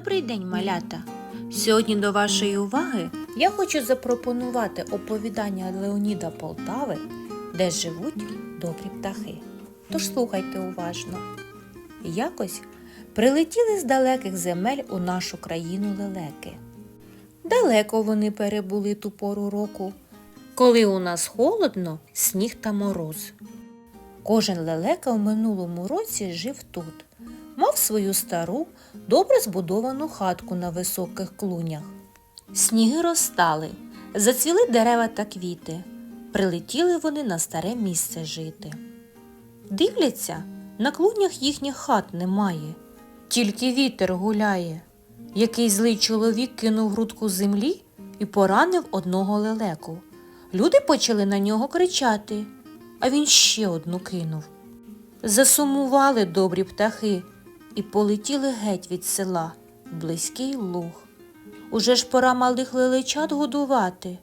день, малята! Сьогодні до вашої уваги я хочу запропонувати оповідання Леоніда Полтави, де живуть добрі птахи. Тож слухайте уважно. Якось прилетіли з далеких земель у нашу країну лелеки. Далеко вони перебули ту пору року, коли у нас холодно, сніг та мороз. Кожен лелека в минулому році жив тут, мав свою стару, добре збудовану хатку на високих клунях. Сніги розстали, зацвіли дерева та квіти. Прилетіли вони на старе місце жити. Дивляться, на клунях їхніх хат немає, тільки вітер гуляє. Який злий чоловік кинув грудку землі і поранив одного лелеку. Люди почали на нього кричати, а він ще одну кинув. Засумували добрі птахи і полетіли геть від села близький луг. Уже ж пора малих лелечат годувати.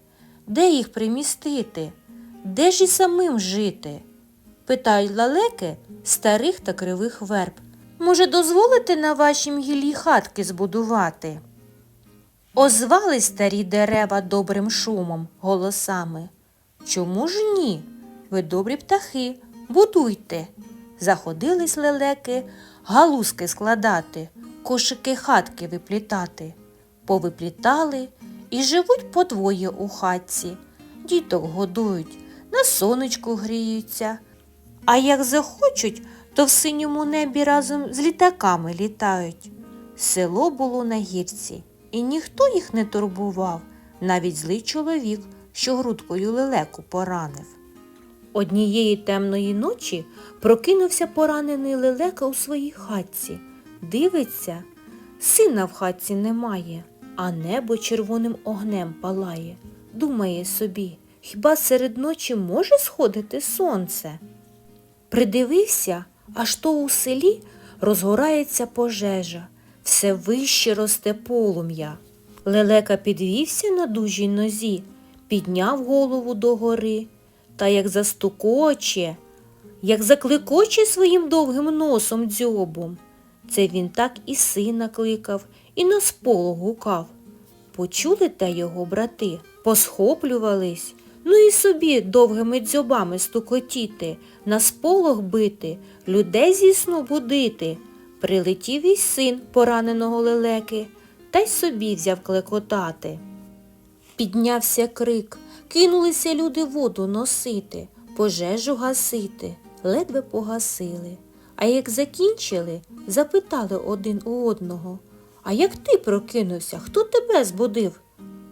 Де їх примістити? Де ж і самим жити? Питають лалеки старих та кривих верб. Може, дозволите на вашім гіллі хатки збудувати? Озвали старі дерева добрим шумом, голосами. Чому ж ні? Ви добрі птахи, будуйте. Заходились лелеки, галузки складати, кошики хатки виплітати. Повиплітали і живуть подвоє у хатці. Діток годують, на сонечку гріються. А як захочуть, то в синьому небі разом з літаками літають. Село було на гірці, і ніхто їх не турбував, навіть злий чоловік, що грудкою лелеку поранив. Однієї темної ночі прокинувся поранений лелека у своїй хатці. Дивиться, сина в хатці немає, а небо червоним огнем палає. Думає собі, хіба серед ночі може сходити сонце? Придивився, аж то у селі розгорається пожежа, все вище росте полум'я. Лелека підвівся на дужій нозі, підняв голову догори, та як застукоче, як закликоче своїм довгим носом дзьобом. Це він так і сина кликав, і на сполох гукав. Почули те його брати, посхоплювались, ну і собі довгими дзьобами стукотіти, на сполох бити, людей зі сну будити. Прилетів і син пораненого лелеки, та й собі взяв клекотати. Піднявся крик, кинулися люди воду носити, пожежу гасити, ледве погасили. А як закінчили, запитали один у одного А як ти прокинувся? Хто тебе збудив?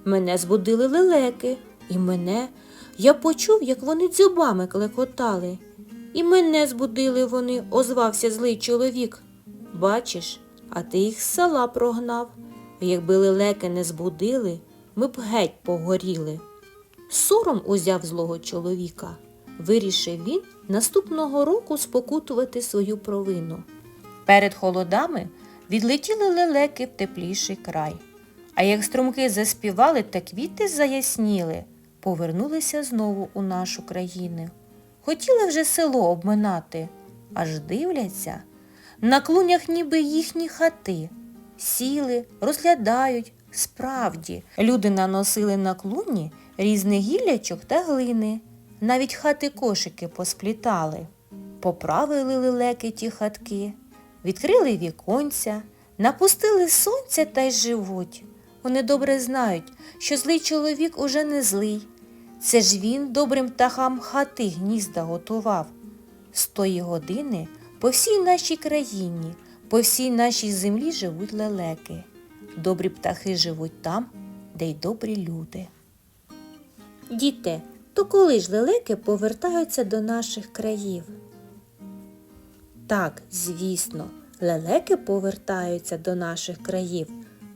Мене збудили лелеки, і мене. Я почув, як вони дзьобами клекотали. І мене збудили вони, озвався злий чоловік. Бачиш, а ти їх з села прогнав. Якби лелеки не збудили, ми б геть погоріли. Сором узяв злого чоловіка. Вирішив він наступного року спокутувати свою провину. Перед холодами відлетіли лелеки в тепліший край. А як струмки заспівали та квіти заясніли, повернулися знову у нашу країну. Хотіли вже село обминати, аж дивляться, на клунях ніби їхні хати. Сіли, розглядають, справді, люди наносили на клуні різних гіллячок та глини, навіть хати кошики посплітали. Поправили лелеки ті хатки, відкрили віконця, напустили сонця та й живуть. Вони добре знають, що злий чоловік уже не злий. Це ж він добрим птахам хати гнізда готував. З тої години по всій нашій країні, по всій нашій землі живуть лелеки. Добрі птахи живуть там, де й добрі люди. Діти, то коли ж лелеки повертаються до наших країв? Так, звісно, лелеки повертаються до наших країв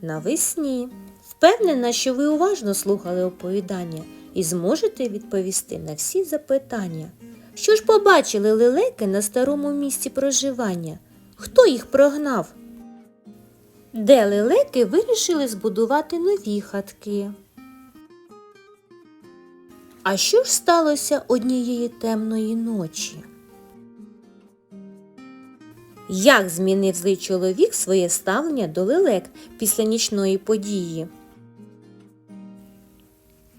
навесні. Впевнена, що ви уважно слухали оповідання і зможете відповісти на всі запитання. Що ж побачили лелеки на старому місці проживання? Хто їх прогнав? Де лелеки вирішили збудувати нові хатки? А що ж сталося однієї темної ночі? Як змінив злий чоловік своє ставлення до лелек після нічної події?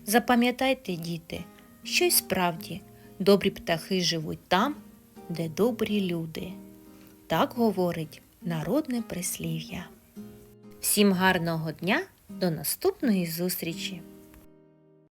Запам'ятайте, діти, що й справді добрі птахи живуть там, де добрі люди. Так говорить народне прислів'я. Всім гарного дня, до наступної зустрічі!